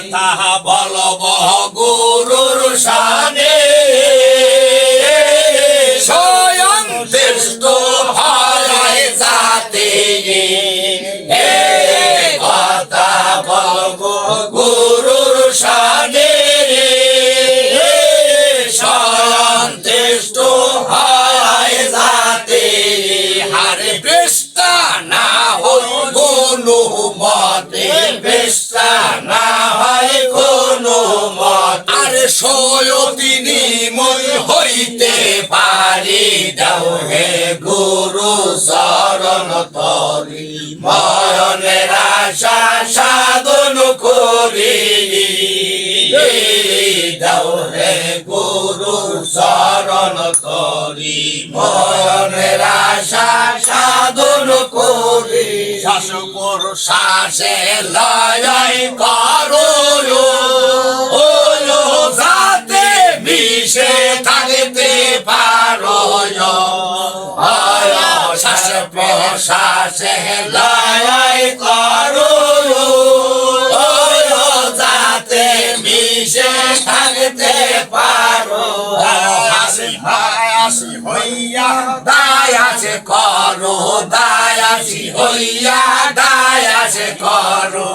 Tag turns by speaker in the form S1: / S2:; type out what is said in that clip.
S1: কথা বলব গুরুর সানে স্বয়ং দৃষ্ট হয় যাতে কথা বলব গুরুর সানে স্বয়ং দৃষ্ট হয় যাতে হারে পৃষ্ঠা না হয় কোনো মতে আরে সয়তিনি মই হইতে পারি দাও হে গুরু শরণ তরি। ময়নের আশা সাধন করি দাও হে গুরু শরণ তরি। ময়নের আশা সাধন করি শাসপুর শ্বাসে লয় করো প্রশ্বাসে লয় করো। যাতে মিশে থাকতে পারো। হাসি হাসি হইয়া। দায়াসে করো দায়াছি হইয়া দায়াসে করো।